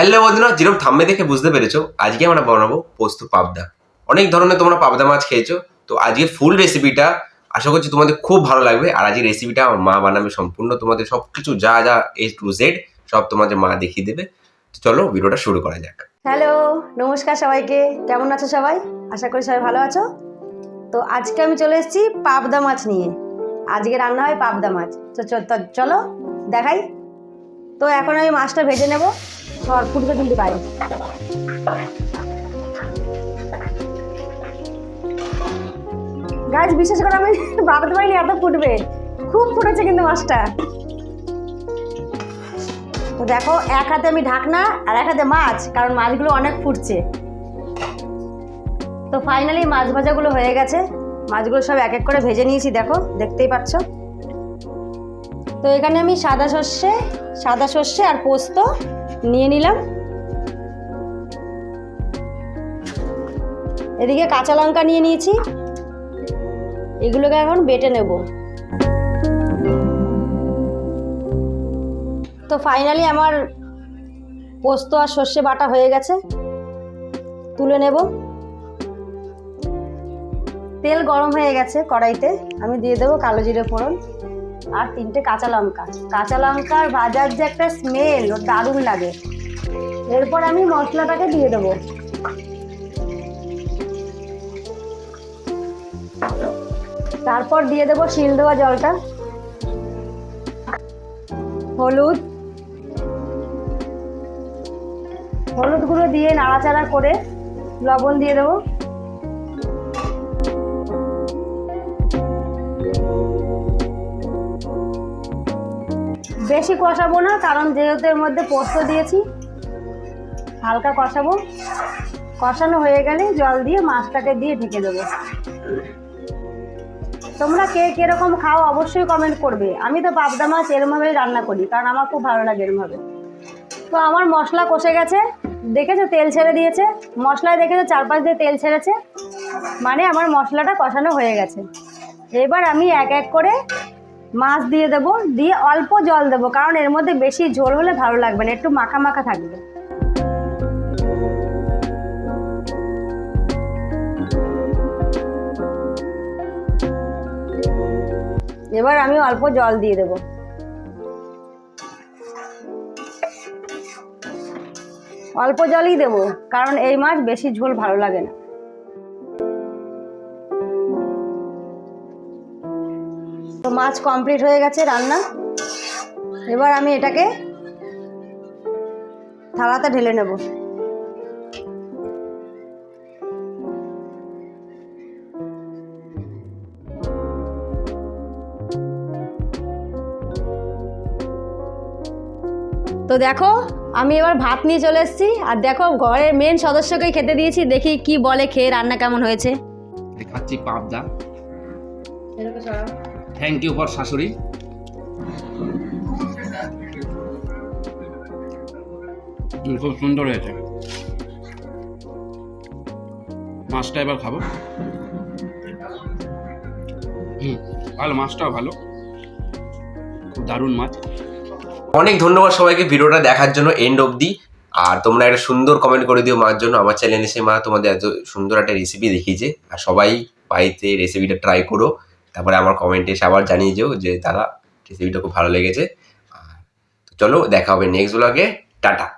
Hello বন্ধুরা, যেরকম থাম্বে দেখে বুঝতে পেরেছ, আজকে আমরা বানাবো পোস্ত পাবদা। অনেক ধরনের তোমরা পাবদা মাছ খেয়েছো, তো আজকে ফুল রেসিপিটা আশা করছি তোমাদের খুব ভালো লাগবে, আর আজকে রেসিপিটা আমার মা বানাবে সম্পূর্ণ, তোমাদের সব কিছু যা যা এ টু জেড সব তোমাদের মা দেখিয়ে দেবে। চলো ভিডিওটা শুরু করা যাক। হ্যালো, নমস্কার সবাইকে, কেমন আছো সবাই? আশা করি সবাই ভালো আছো। তো আজকে আমি চলে এসেছি পাবদা মাছ নিয়ে। আজকে রান্না হয় পাবদা মাছ। তো, চলো দেখাই। তো এখন আমি মাছটা ভেজে নেব। সর, ফুটবে গাছ বিশেষ করে, আমি ভাবতে পারিনি এত ফুটবে। খুব ফুটেছে কিন্তু মাছটা। তো দেখো, এক হাতে আমি ঢাকনা আর এক হাতে মাছ, কারণ মাছগুলো অনেক ফুটছে। তো ফাইনালি মাছ ভাজাগুলো হয়ে গেছে। মাছগুলো সব এক এক করে ভেজে নিয়েছি, দেখো, দেখতেই পাচ্ছ। তো এখানে আমি সাদা সর্ষে সাদা সর্ষে আর পোস্ত নিয়ে নিলাম। এদিকে কাঁচা লঙ্কা নিয়ে নিয়েছি। এগুলোকে এখন বেটে নেব। তো ফাইনালি আমার পোস্ত আর সর্ষে বাটা হয়ে গেছে। তুলে নেব। তেল গরম হয়ে গেছে কড়াইতে। আমি দিয়ে দেবো কালো জিরে ফোড়ন। আর তিনটে কাঁচা লঙ্কা। কাঁচা লঙ্কার ভাজার যে একটা স্মেল দারুণ লাগে। এরপর আমি মশলাটাকে দিয়ে দেবো। তারপর দিয়ে দেবো শিল দেওয়া জলটা। হলুদ। হলুদ গুঁড়ো দিয়ে নাড়াচাড়া করে লবণ দিয়ে দেবো। বেশি কষাবো না, কারণ যেহেতু এর মধ্যে পোস্ত দিয়েছি, হালকা কষাবো। কষানো হয়ে গেলে জল দিয়ে মাছটাকে দিয়ে ঢেকে দেবো। তোমরা কে কীরকম খাও অবশ্যই কমেন্ট করবে। আমি তো পাবদা মাছ এরমভাবেই রান্না করি, কারণ আমার খুব ভালো লাগে এরমভাবে। তো আমার মশলা কষে গেছে, দেখেছ তেল ছেড়ে দিয়েছে? মশলায় দেখেছ চারপাশ দিয়ে তেল ছেড়েছে? মানে আমার মশলাটা কষানো হয়ে গেছে। এবার আমি এক এক করে মাছ দিয়ে দেবো, দিয়ে অল্প জল দেবো, কারণ এর মধ্যে বেশি ঝোল হলে ভালো লাগবে না, একটু মাখা মাখা থাকবে। এবার আমি অল্প জল দিয়ে দেবো। অল্প জলই দেবো, কারণ এই মাছ বেশি ঝোল ভালো লাগে না। তো মাছ কমপ্লিট হয়ে গেছে রান্না। এবার আমি এটাকে থালাতে ঢেলে নেব। তো দেখো, আমি এবার ভাত নিয়ে চলে এসেছি। আর দেখো, ঘরের মেন সদস্যকে খেতে দিয়েছি। দেখি কি বলে, খেয়ে রান্না কেমন হয়েছে। খাচ্ছি পাবদা। থ্যাংক ইউ ফর শাশুড়ি। খুব সুন্দর হয়েছে। মাছটা এবার খাব। ভালো, মাছটাও ভালো। খুব দারুণ মাছ। অনেক ধন্যবাদ সবাইকে ভিডিওটা দেখার জন্য এন্ড অবধি। আর তোমরা একটা সুন্দর কমেন্ট করে দিও মার জন্য। আমার চ্যানেলে এসে মা তোমাদের এত সুন্দর একটা রেসিপি দেখিয়েছে। আর সবাই বাড়িতে রেসিপিটা ট্রাই করো। তারপরে আমার কমেন্টে এসে আবার জানিয়ে যেও যে, দাদা রেসিপিটা খুব ভালো লেগেছে। চলো, দেখা হবে নেক্সট ব্লগে টাটা।